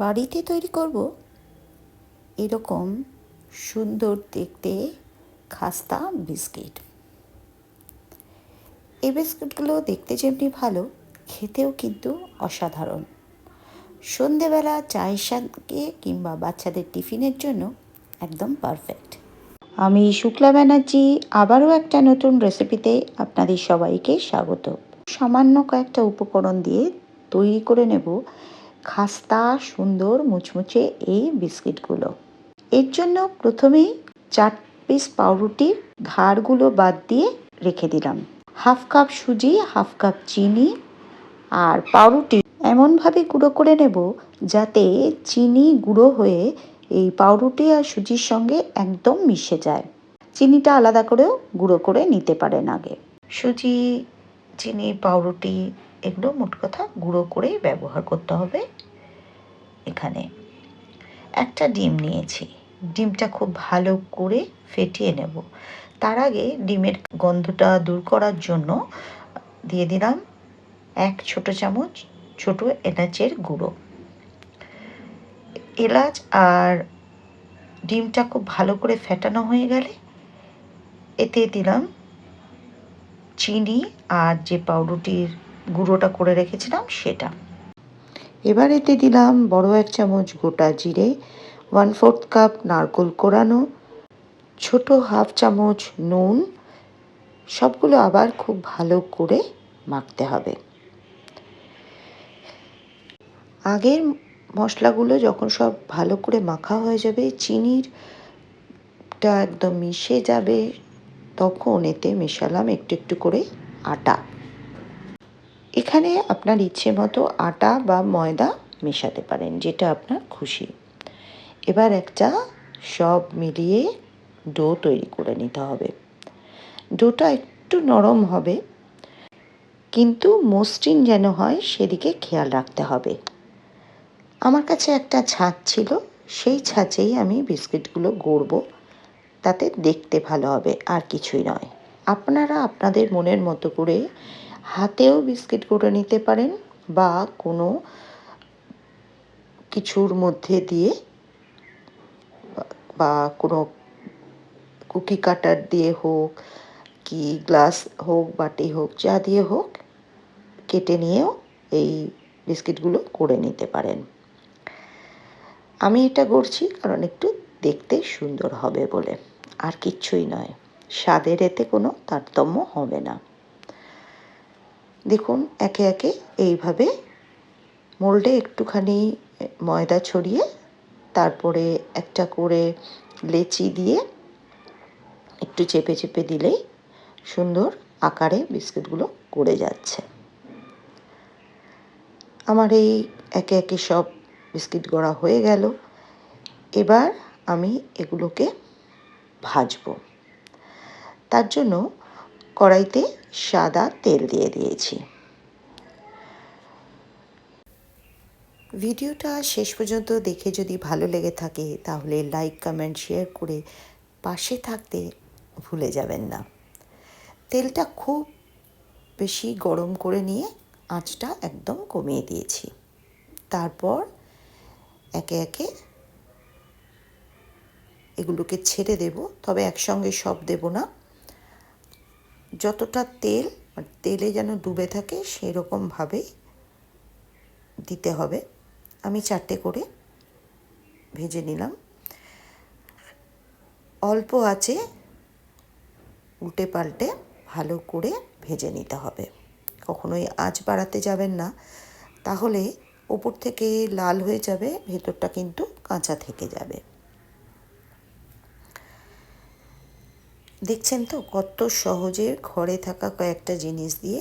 বাড়িতে তৈরি করব? এরকম সুন্দর দেখতে খাস্তা বিস্কিট। এই বিস্কিটগুলো দেখতে যেমনি ভালো, খেতেও কিন্তু অসাধারণ। সন্ধেবেলা চায়ের সঙ্গে কিংবা বাচ্চাদের টিফিনের জন্য একদম পারফেক্ট আমি শুক্লা ব্যানার্জি, আবারও একটা নতুন রেসিপিতে আপনাদের সবাইকে স্বাগত। সামান্য কয়েকটা উপকরণ দিয়ে তৈরি করে নেব। খাস্তা, সুন্দর, মুচমুচে এই বিস্কিটগুলো। এর জন্য প্রথমেই চার পিস পাউরুটির ধারগুলো বাদ দিয়ে রেখে দিলাম। হাফ কাপ সুজি, হাফ কাপ চিনি আর পাউরুটি এমনভাবে গুঁড়ো করে নেব যাতে চিনি গুঁড়ো হয়ে এই পাউরুটি আর সুজির সঙ্গে একদম মিশে যায়। চিনিটা আলাদা করেও গুঁড়ো করে নিতে পারেন আগে। সুজি চিনি, পাউরুটি এগুলো মোট কথা গুঁড়ো করেই ব্যবহার করতে হবে। এখানে একটা ডিম নিয়েছি। ডিমটা খুব ভালো করে ফেটিয়ে নেব। তার আগে ডিমের গন্ধটা দূর করার জন্য দিয়ে দিলাম এক ছোট চামচ ছোট এলাচের গুঁড়ো। এলাচ আর ডিমটা খুব ভালো করে ফেটানো হয়ে গেলে এতে দিলাম চিনি আর যে পাউরুটির গুঁড়োটা করে রেখেছিলাম, সেটা। এবার এতে দিলাম বড় এক চামচ গোটা জিরে ওয়ান ফোর্থ কাপ নারকোল কোরানো, ছোট হাফ চামচ নুন, সবগুলো আবার খুব ভালো করে মাখতে হবে। আগের মশলাগুলো যখন সব ভালো করে মাখা হয়ে যাবে চিনিরটা একদম মিশে যাবে তখন এতে মেশালাম একটু একটু করে আটা। এখানে আপনার ইচ্ছে মতো আটা বা ময়দা মেশাতে পারেন, যেটা আপনার খুশি। এবার একটা সব মিলিয়ে ডো তৈরি করে নিতে হবে। ডোটা একটু নরম হবে, কিন্তু মসৃণ যেন হয় সেদিকে খেয়াল রাখতে হবে। আমার কাছে একটা ছাঁচ ছিল, সেই ছাঁচেই আমি বিস্কিটগুলো গড়ব। তাতে দেখতে ভালো হবে, আর কিছুই নয়। আপনারা আপনাদের মনের মতো করে হাতেও বিস্কিট করে নিতে পারেন বা কোনো কিছুর মধ্যে দিয়ে বা কোনো কুকি কাটার দিয়ে হোক, কি গ্লাস হোক, বাটি হোক, যা দিয়ে হোক, কেটে নিয়েও এই বিস্কিটগুলো করে নিতে পারেন। আমি এটা করছি কারণ একটু দেখতে সুন্দর হবে বলে। আর কিচ্ছুই নয়। স্বাদের এতে কোনো তারতম্য হবে না। দেখুন, একে একে এইভাবে মোল্ডে একটুখানি ময়দা ছড়িয়ে, তারপরে একটা করে লেচি দিয়ে একটু চেপে চেপে দিলেই সুন্দর আকারে বিস্কুটগুলো করে যাচ্ছে। আমার এই একে একে সব বিস্কিট গড়া হয়ে গেল। এবার আমি এগুলোকে ভাজবো। তার জন্য কড়াইতে সাদা তেল দিয়ে দিয়েছি। ভিডিওটা শেষ পর্যন্ত দেখে যদি ভালো লেগে থাকে, তাহলে লাইক, কমেন্ট, শেয়ার করে পাশে থাকতে ভুলে যাবেন না। তেলটা খুব বেশি গরম করে নিয়ে আঁচটা একদম কমিয়ে দিয়েছি। তারপর একে একে এগুলোকে ছেড়ে দেব, তবে একসঙ্গে সব দেব না। যতটা তেল তেলে যেন ডুবে থাকে, সেরকমভাবে দিতে হবে। আমি চারটে করে ভেজে নিলাম। অল্প আছে, উল্টে পাল্টে ভালো করে ভেজে নিতে হবে। কখনোই আঁচ বাড়াতে যাবেন না। তাহলে ওপর থেকে লাল হয়ে যাবে, ভেতরটা কিন্তু কাঁচা থেকে যাবে। দেখছেন তো কত সহজে ঘরে থাকা কয়েকটা জিনিস দিয়ে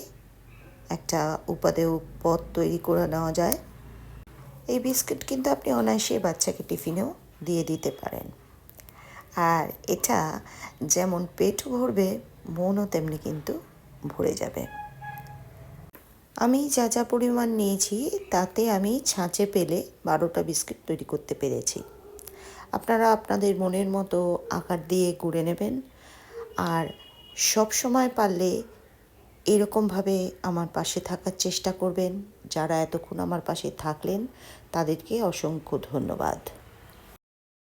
একটা উপাদেয় পদ তৈরি করে নেওয়া যায়। এই বিস্কিট কিন্তু আপনি অনায়াসে বাচ্চাকে টিফিনেও দিয়ে দিতে পারেন। আর এটা যেমন পেট ভরবে, মনও তেমনি কিন্তু ভরে যাবে। আমি যা যা পরিমাণ নিয়েছি, তাতে আমি ছাঁচে পেলে বারোটা বিস্কিট তৈরি করতে পেরেছি। আপনারা আপনাদের মনের মতো আকার দিয়ে গুঁড়ে নেবেন। আর সব সময় পারলে এরকমভাবে আমার পাশে থাকার চেষ্টা করবেন। যারা এতক্ষণ আমার পাশে থাকলেন, তাদেরকে অসংখ্য ধন্যবাদ।